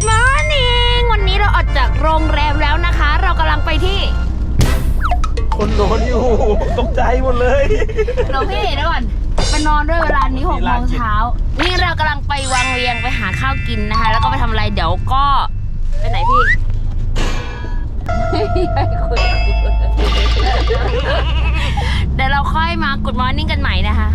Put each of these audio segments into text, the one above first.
Good morning วันนี้เราออกจากโรงแรมแล้วนะคะ เรากำลังไปที่คนโดนอยู่ ตกใจหมดเลยเราพี่เดี๋ยวก่อนไปนอนด้วยเวลานี้หกเวโมลางกินเช้า นี่เรากำลังไปวังเวียงไปหาข้าวกินนะคะ แล้วก็ไปทำอะไรเดี๋ยวก็ไปไหนพี่ให้คุยเดี๋ยวเราค่อยมา Good morning กันใหม่นะคะ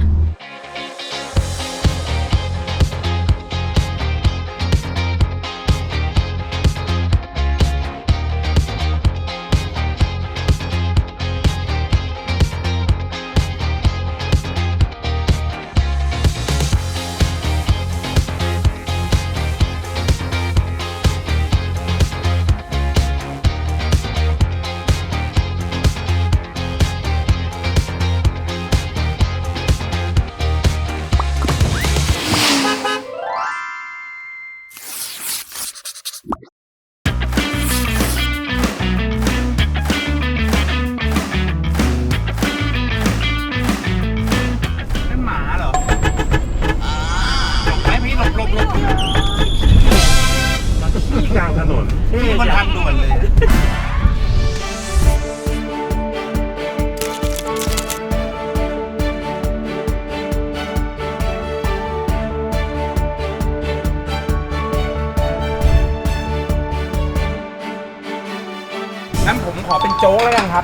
จ๊กแล้วกันครับ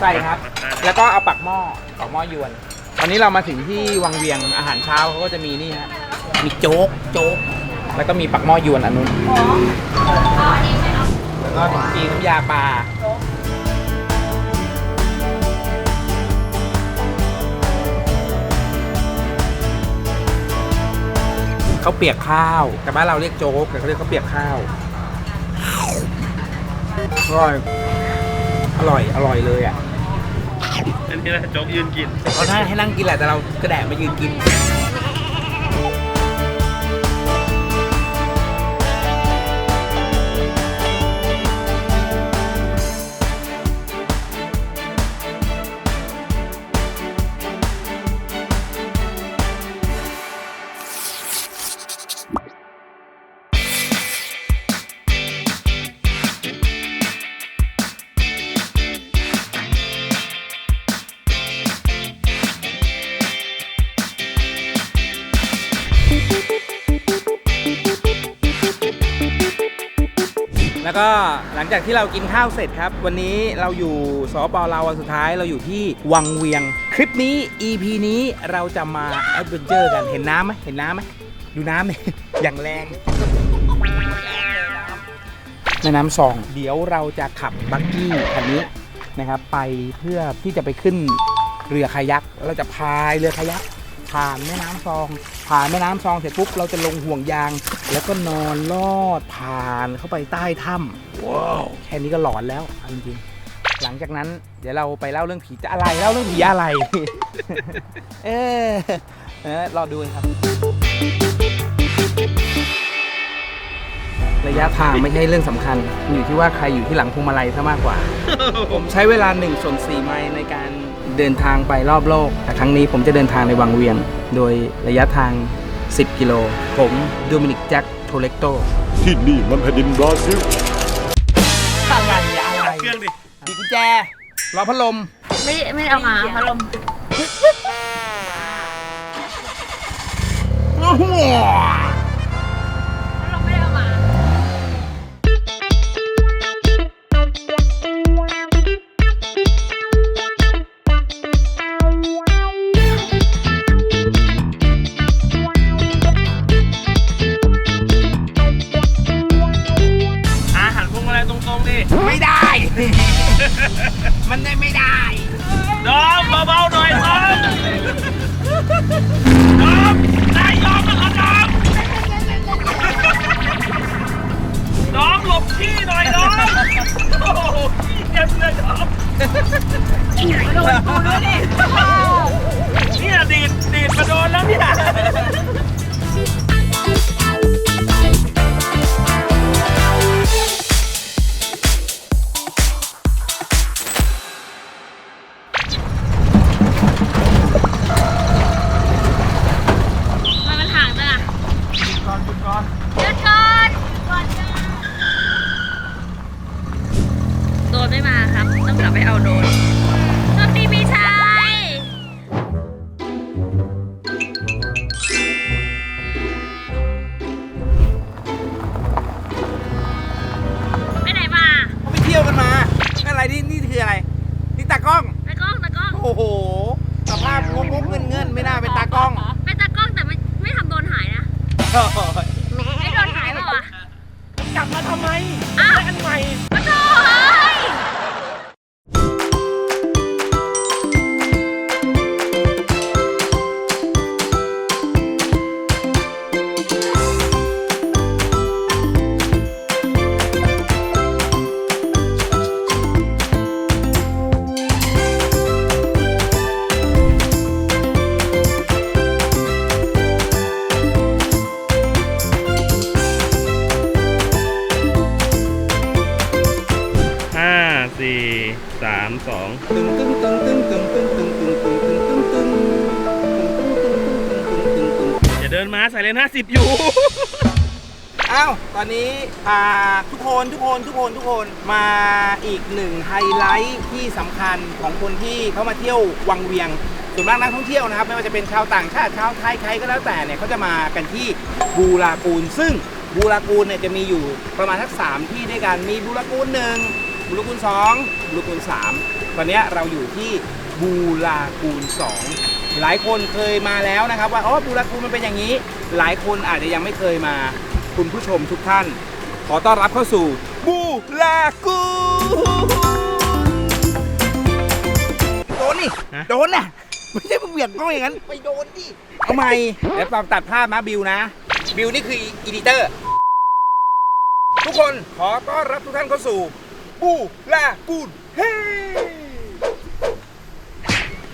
ใส่ครับ แล้วก็เอาปักหม้อปักหม้อยวนตอนนี้เรามาถึงที่วังเวียงอาหารเช้าเขาก็จะมีนี่ฮะมีโจ๊กโจ๊กแล้วก็มีปักหม้อยวนอันนู้นแล้วก็ขนมจีนน้ำยาปลาเขาวเปียกข้าว แต่บ้านเราเรียกโจ๊กแต่เขาเรียกเขาวเปียกข้าวอ ร่อย อร่อย อร่อยเลยอะอันนี้นะโจ๊กยืนกินเขาได้ให้นั่งกินแหละแต่เรากระแดะมายืนกิน แล้วก็หลังจากที่เรากินข้าวเสร็จครับ วันนี้เราอยู่สปเราววันสุดท้ายเราอยู่ที่วังเวียง คลิปนี้ EP นี้เราจะมาแอดเวนเจอร์กันเห็นน้ำไหมเห็นน้ำไหมดูน้ำเนี่ยอย่างแรงแม่น้ำซอง เดี๋ยวเราจะขับบักกี้คันนี้นะครับ ไปเพื่อที่จะไปขึ้นเรือคายักเราจะพายเรือคายัก ผ่านแม่น้ำซอง ผ่านแม่น้ำซองเสร็จปุ๊บเราจะลงห่วงยาง แล้วก็นอนลอดผ่านเข้าไปใต้ถ้ำว้าวแค่นี้ก็หลอนแล้วเอาจริงๆหลังจากนั้นเดี๋ยวเราไปเล่าเรื่องผีจะอะไรเล่าเรื่องผีอะไร เออเออรอดูครับ ระยะทางไม่ใช่เรื่องสำคัญ อยู่ที่ว่าใครอยู่ที่หลังพวงมาลัยซะมากกว่า ผมใช้เวลา1ส่วน4ไมล์ในการ เดินทางไปรอบโลก แต่ครั้งนี้ผมจะเดินทางในวังเวียง โดยระยะทาง 10 กิโล ผมโดมินิกแจ็คโทเล็กโต ที่นี่มันแผ่นดินบราซิลอะไรอะไรเครื่องดิดีกุญแจรอพัดลม ไม่ไม่ได้เอามาพัดลม เนี่ย สิบอยู่ อ้าว ตอนนี้อ่าทุกคนทุกคนทุกคนทุกคนมาอีกหนึ่งไฮไลท์ที่สำคัญของคนที่เขามาเที่ยววังเวียงส่วนมากนักท่องเที่ยวนะครับ ไม่ว่าจะเป็นชาวต่างชาติชาวไทยใครก็แล้วแต่เนี่ยเขาจะมากันที่บูรากูล ซึ่งบูรากูลเนี่ยจะมีอยู่ประมาณทักสามที่ด้วยกันมีบูรากูลหนึ่งบูรากูลสองบูรากูลสามตอนเนี้ยเราอยู่ที่บูรากูลสอง หลายคนเคยมาแล้วนะครับ ว่าอ๋อบูรากูลมันเป็นอย่างนี้ หลายคนอาจจะยังไม่เคยมาคุณผู้ชมทุกท่าน ขอต้อนรับเข้าสู่บูลากูโดนนี่ฮะโดนน่ะไม่ใช่มึงเบี่ยงกล้องอย่างนั้นไปโดนดิทำไมเดี๋ยวตัดภาพนะบิวนะ บิวนี่คืออีดิเตอร์ ทุกคนขอต้อนรับทุกท่านเข้าสู่บูลากูนเฮ้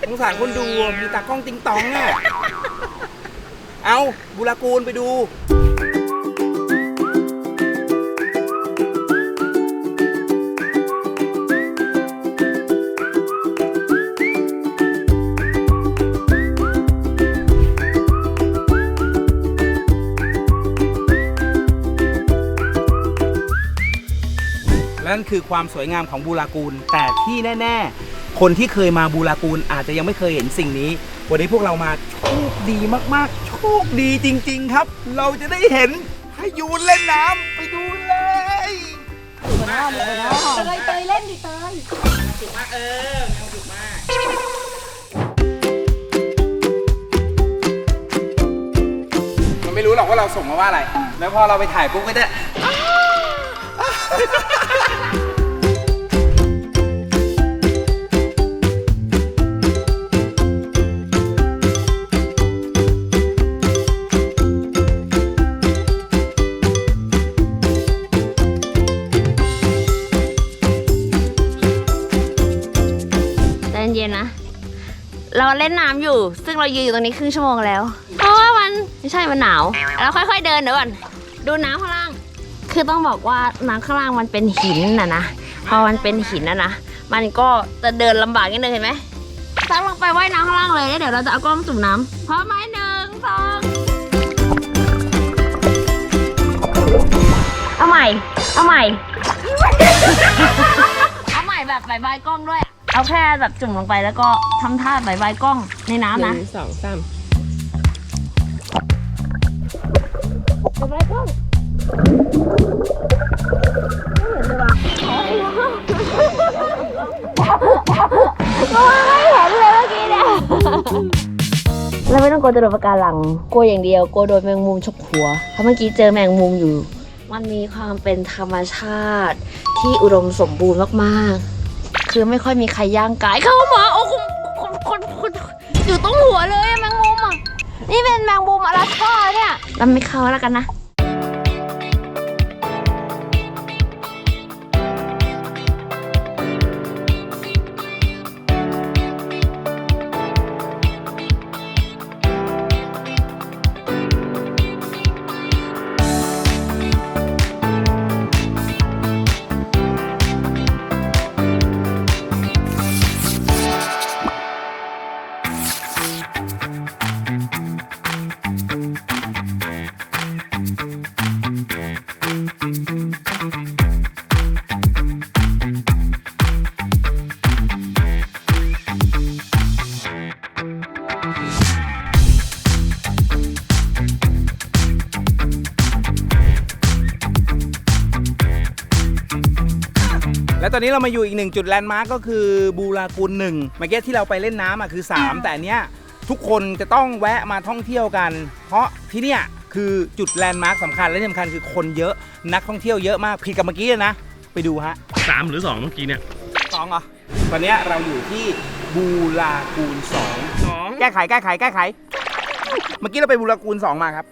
สงสารคนดูมีตากล้องติงตองอะเอาบูลากูนไปดูนั่นคือความสวยงามของบูรากูล แต่ที่แน่ ๆ คนที่เคยมาบูรากูลอาจจะยังไม่เคยเห็นสิ่งนี้ วันนี้พวกเรามาโชคดีมากๆ โชคดีจริง ๆ ครับ เราจะได้เห็นพายูนเล่นน้ำไปดูเลยมาเออเตยเตยเล่นดิเตยสุกมากเออมีความสุขมากมันไม่รู้หรอกว่าเราส่งมาว่าอะไร แล้วพอเราไปถ่ายปุ๊บก็จะ เราเล่นน้ำอยู่ ซึ่งเรายืนอยู่ตรงนี้ครึ่งชั่วโมงแล้ว เพราะว่ามันไม่ใช่มันหนาวเราค่อย ๆเดินเดี๋ยวก่อนดูน้ำข้างล่าง คือต้องบอกว่าน้ำข้างล่างมันเป็นหินนะนะพอมันเป็นหินนะนะมันก็จะเดินลำบากนิดนึงเห็นไหมซักลงไปว่ายน้ำข้างล่างเลยแล้วเดี๋ยวเราจะเอากล้องจุ่มน้ำพร้อมไหมหนึ่งสองเอาใหม่ เอาใหม่ เอาใหม่แบบบายบายกล้องด้วย เอาแค่แบบจุ่มลงไปแล้วก็ทำท่าบายบายกล้องในน้ำนะหนึ่งสองสามบายบายกล้องไม่เห็นเลยเมื่อกี้เนี่ยเราไม่ต้องกลัวจะโดนปะการังกลัวอย่างเดียวกลัวโดนแมงมุมฉกหัวเพราะเมื่อกี้เจอแมงมุมอยู่ มันมีความเป็นธรรมชาติที่อุดมสมบูรณ์มากๆ คือไม่ค่อยมีใครย่างกายเข้ามาโอ้คุณคุณคุณคุณอยู่ตรงหัวเลยอะแมงมุมอะนี่เป็นแมงมุมอลาสก้าเนี่ยเราไม่เข้าแล้วกันนะ อนนี้เรามาอยู่อีกหนึ่งจุดแลนด์มาร์กก็คือบูรากูลหนึ่งเมื่อกี้ที่เราไปเล่นน้ำอะคือ 3 แต่อันเนี้ยทุกคนจะต้องแวะมาท่องเที่ยวกัน เพราะที่เนี่ยคือจุดแลนด์มาร์กสำคัญและที่สำคัญคือคนเยอะนักท่องเที่ยวเยอะมากผิดกับเมื่อกี้เลยนะ ไปดูฮะสามหรือสองเมื่อกี้เนี่ยสองเหรอตอนเนี้ยเราอยู่ที่บูรากูลสองสองแก้ไขแก้ไขแก้ไข เมื่อกี้เราไปบูรากูลสองมาครับ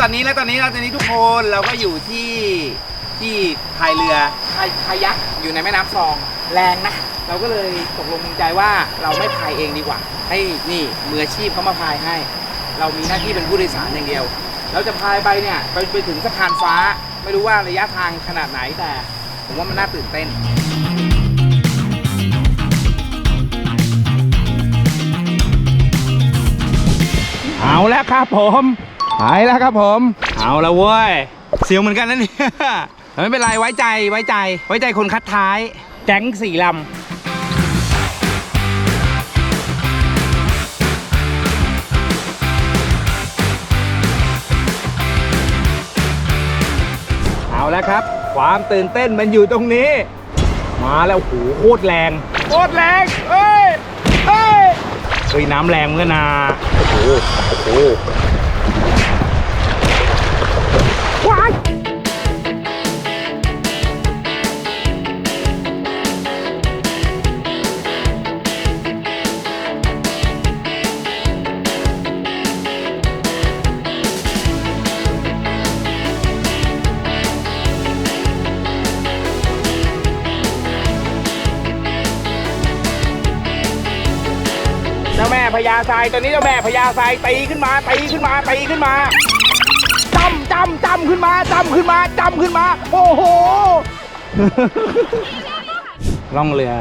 ตอนนี้และตอนนี้และตอนนี้ทุกคนเราก็อยู่ที่ที่พายเรือพายพายักอยู่ในแม่น้ำซองแรงนะ เราก็เลยตกลงปรงใจว่าเราไม่พายเองดีกว่า ให้นี่มืออาชีพเขามาพายให้ เรามีหน้าที่เป็นผู้โดยสารอย่างเดียว เราจะพายไปเนี่ยไปไปถึงสะพานฟ้า ไม่รู้ว่าระยะทางขนาดไหนแต่ ผมว่ามันน่าตื่นเต้นเอาแล้วครับผม หายแล้วครับผม เอาแล้วเว้ย เสียวเหมือนกันนะเนี่ยแต่ไม่เป็นไรไว้ใจไว้ใจ ไว้ใจคนคัดท้าย แก๊งสี่ลำเอาแล้วครับ ความตื่นเต้นมันอยู่ตรงนี้ มาแล้วโหโคตรแรงโคตรแรงเอ้ยเอ้ยเฮ้ยน้ำแรงเมื่อนาโอ้โหโอ้โห ญาทรายตอนนี้เจ้าแม่พญาทรายตีขึ้นมาตีขึ้นมาตีขึ้นมาจำจำจำขึ้นมาจำขึ้นมาจำขึ้นมา โอ้โหล่องเรือ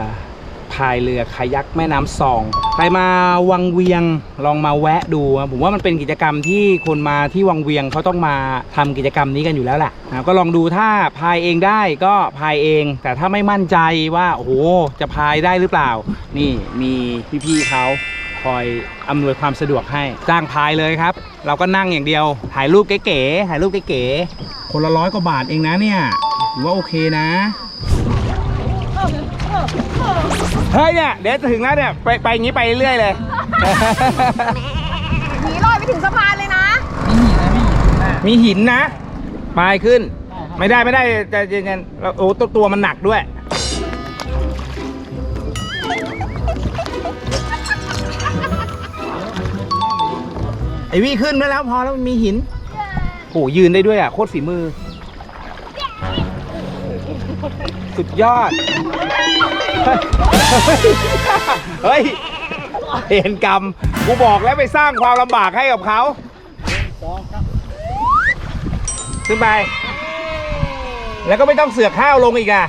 พายเรือคายักแม่น้ำซองใครมาวังเวียงลองมาแวะดูผมว่ามันเป็นกิจกรรมที่คนมาที่วังเวียงเขาต้องมาทำกิจกรรมนี้กันอยู่แล้วแหละนะก็ลองดูถ้าพายเองได้ก็พายเอง แต่ถ้าไม่มั่นใจว่าโอ้โหจะพายได้หรือเปล่า นี่มีพี่ๆเขา คอยอำนวยความสะดวกให้จ้างพายเลยครับ เราก็นั่งอย่างเดียว ถ่ายรูปเก๋ๆถ่ายรูปเก๋ๆคนละร้อยกว่าบาทเองนะเนี่ยถือว่าโอเคนะเฮ้ยเนี่ยเดี๋ยวจะถึงแล้วเนี่ยไปไปอย่างนี้ไปเรื่อยๆเลยหนีลอยไปถึงสะพานเลยนะ มีหินนะปลายขึ้น ไม่ได้ไม่ได้จะจะจะเราโอ้ตัวตัวมันหนักด้วย ไอวี่ขึ้นได้แล้วพอแล้วมันมีหินโอ้ยืนได้ด้วยอะโคตรฝีมือ สุดยอด เฮ้ยเห็นกรรมกูบอกแล้วไปสร้างความลำบากให้กับเขาขึ้นไป แล้วก็ไม่ต้องเสือกข้าวลงอีกอะ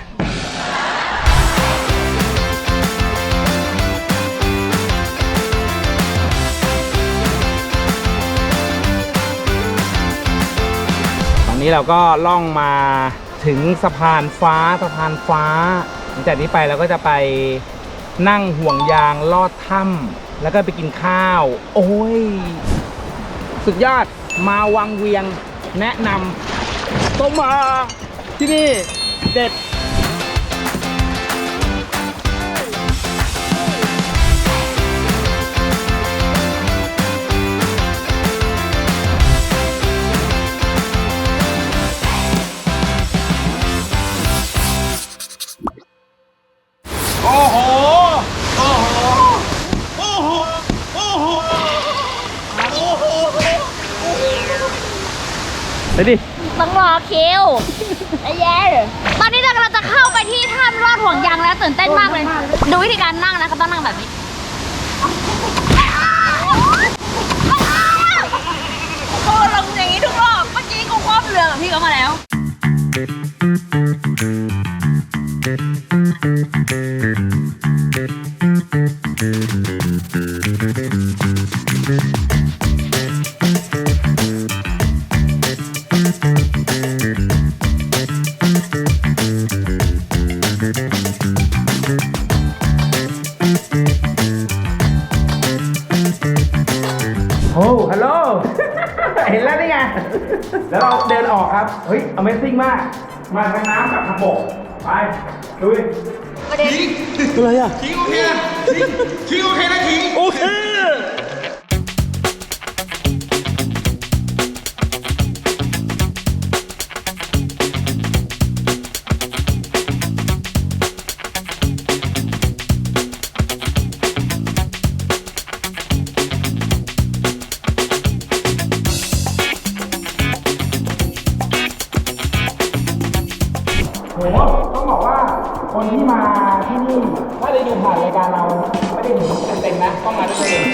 นี้เราก็ล่องมาถึงสะพานฟ้าสะพานฟ้า หลังจากนี้ไปเราก็จะไปนั่งห่วงยางลอดถ้ำแล้วก็ไปกินข้าว โอ้ย สุดยอดมาวังเวียงแนะนำต้องมาที่นี่เด็ด คิวไอ้แย่ตอนนี้เรากำลังจะเข้าไปที่ถ้ำรอดห่วงยางแล้วตื่นเต้นมากเลย ดูวิธีการนั่งนะคะต้องนั่งแบบนี้กูลงอย่างนี้ทุกรอบเมื่อกี้กูคว่ำเรือกับพี่เขามาแล้ว แล้วนี่ไงแล้วเราเดินออกครับ เฮ้ย Amazing มาก มาทางน้ำกับทางบก ไปลุยอะไรอะ ทิ้งโอเคทิ้งทิ้งโอเคนะทิ้ง โอเค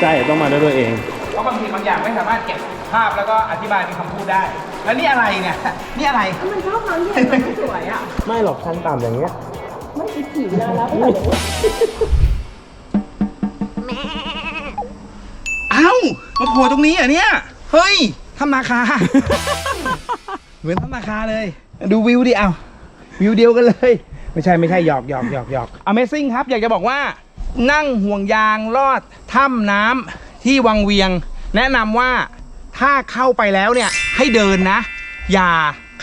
ใช่ต้องมาด้วยตัวเอง เพราะบางทีบางอย่างไม่สามารถเก็บภาพแล้วก็อธิบายเป็นคำพูดได้ แล้วนี่อะไรเนี่ยนี่อะไรมันชอบความเห็นมันสวยอะ ไม่หรอกชั้นต่ำอย่างเงี้ยเอ้ามาโผล่ตรงนี้เหรอะเนี่ย เฮ้ยถ้ำนาคา เหมือนถ้ำนาคาเลย ดูวิวดิเอาวิวเดียวกันเลย ไม่ใช่ไม่ใช่หยอกหยอกหยอกหยอก Amazing ครับ อยากจะบอกว่า นั่งห่วงยางลอดถ้ำน้ำที่วังเวียง แนะนำว่าถ้าเข้าไปแล้วเนี่ยให้เดินนะ อย่า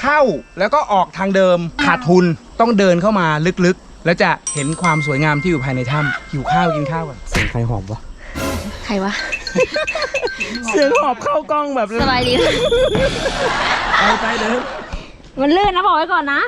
เข้าแล้วก็ออกทางเดิมขาดทุนต้องเดินเข้ามาลึกๆ แล้วจะเห็นความสวยงามที่อยู่ภายในถ้ำหิวข้าวกินข้าวกันเสียงใครหอบวะใครวะ เสียงหอบเข้ากล้องแบบสบายดี เอาใจเดิน มันลื่นนะบอกไว้ก่อนนะ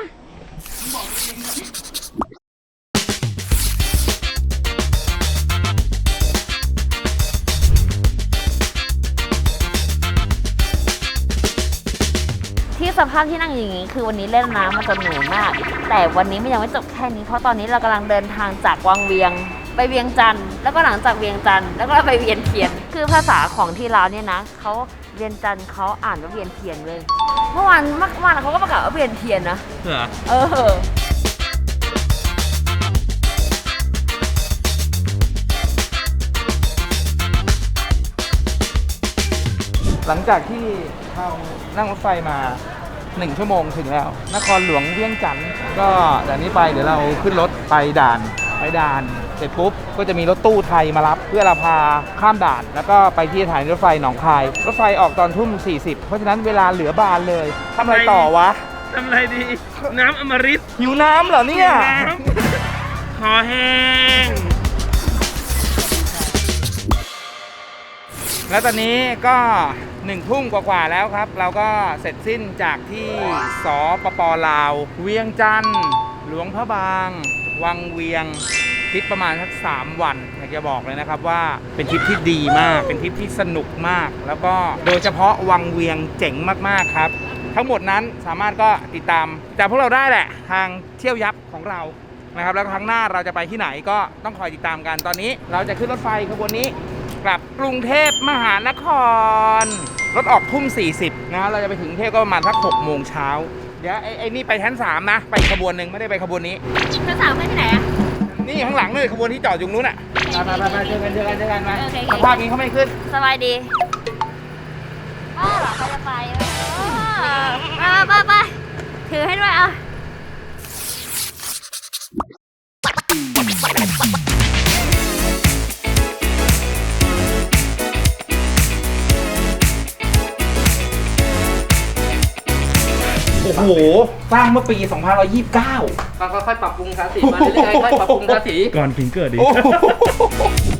สภาพที่นั่งอย่างนี้คือวันนี้เล่นน้ำมาจนเหนื่อยมาก แต่วันนี้มันยังไม่จบแค่นี้เพราะตอนนี้เรากำลังเดินทางจากวังเวียง ไปเวียงจันทร์แล้วก็หลังจากเวียงจันทร์แล้วก็ไปเวียนเทียน คือภาษาของที่ลาวเนี่ยนะเขาเวียนจันทร์เขาอ่านว่าเวียนเทียนเลย เมื่อวานเมื่อวานเขาก็ประกาศว่าเวียนเทียนนะเหรอเออหลังจากที่เรานั่งรถไฟมา หนึ่งชั่วโมงถึงแล้ว นครหลวงเวียงจันทร์ก็จากนี้ไปเดี๋ยวเราขึ้นรถไปด่านไปด่านเสร็จปุ๊บก็จะมีรถตู้ไทยมารับ เพื่อเราพาข้ามด่าน แล้วก็ไปที่สถานีรถไฟหนองคาย รถไฟออกตอนทุ่ม 40 เพราะฉะนั้นเวลาเหลือบานเลยทำอะไรต่อวะทำอะไรดี น้ำอมฤตหิวน้ำเหรอเนี่ยน้ำคอแห้ง แล้วตอนนี้ก็ หนึ่งทุ่มกว่าๆแล้วครับ เราก็เสร็จสิ้นจากที่สปปลาว เวียงจันทร์หลวงพระบาง วังเวียงทริปประมาณสักสามวันอยากจะบอกเลยนะครับว่าเป็นทริปที่ดีมาก เป็นทริปที่สนุกมาก แล้วก็โดยเฉพาะวังเวียงเจ๋งมากๆครับ ทั้งหมดนั้นสามารถก็ติดตามจากพวกเราได้แหละ ทางเที่ยวยับของเรานะครับแล้วครั้งหน้าเราจะไปที่ไหนก็ต้องคอยติดตามกันตอนนี้ เราจะขึ้นรถไฟขบวนนี้ กลับกรุงเทพมหานคร รถออกทุ่ม 40 นะเราจะไปถึงกรุงเทพก็ประมาณสัก6โมงเช้าเดี๋ยวไอ้ไอ้นี่ไปชั้น 3 นะ ไปอีกขบวนหนึ่งไม่ได้ไปขบวนนี้ภาษาไปที่ไหนอะนี่ข้างหลังเลยขบวนที่จอดอยู่นู้นอะไปไปไปเจอกันเจอกันเจอกันมาโอเคสภาพนี้เขาไม่ขึ้น สบายดีอ้าวเหรอใครจะไปอ่าไปไปไปถือให้ด้วยอะ โอ้โห สร้างเมื่อปี 2529 ก็ค่อยๆปรับปรุงทาสีมาเรื่อยๆค่อยๆปรับปรุงทาสีก่อนพิงเกิดดิโอ้โห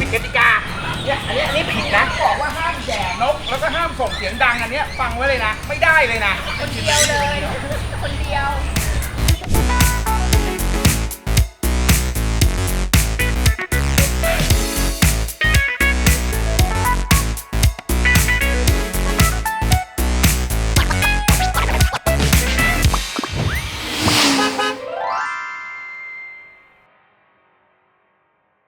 ผิดกติกาเนี่ยอันนี้อันนี้ผิดนะ บอกว่าห้ามแย่นก แล้วก็ห้ามส่งเสียงดังอันเนี้ยฟังไว้เลยนะ ไม่ได้เลยนะ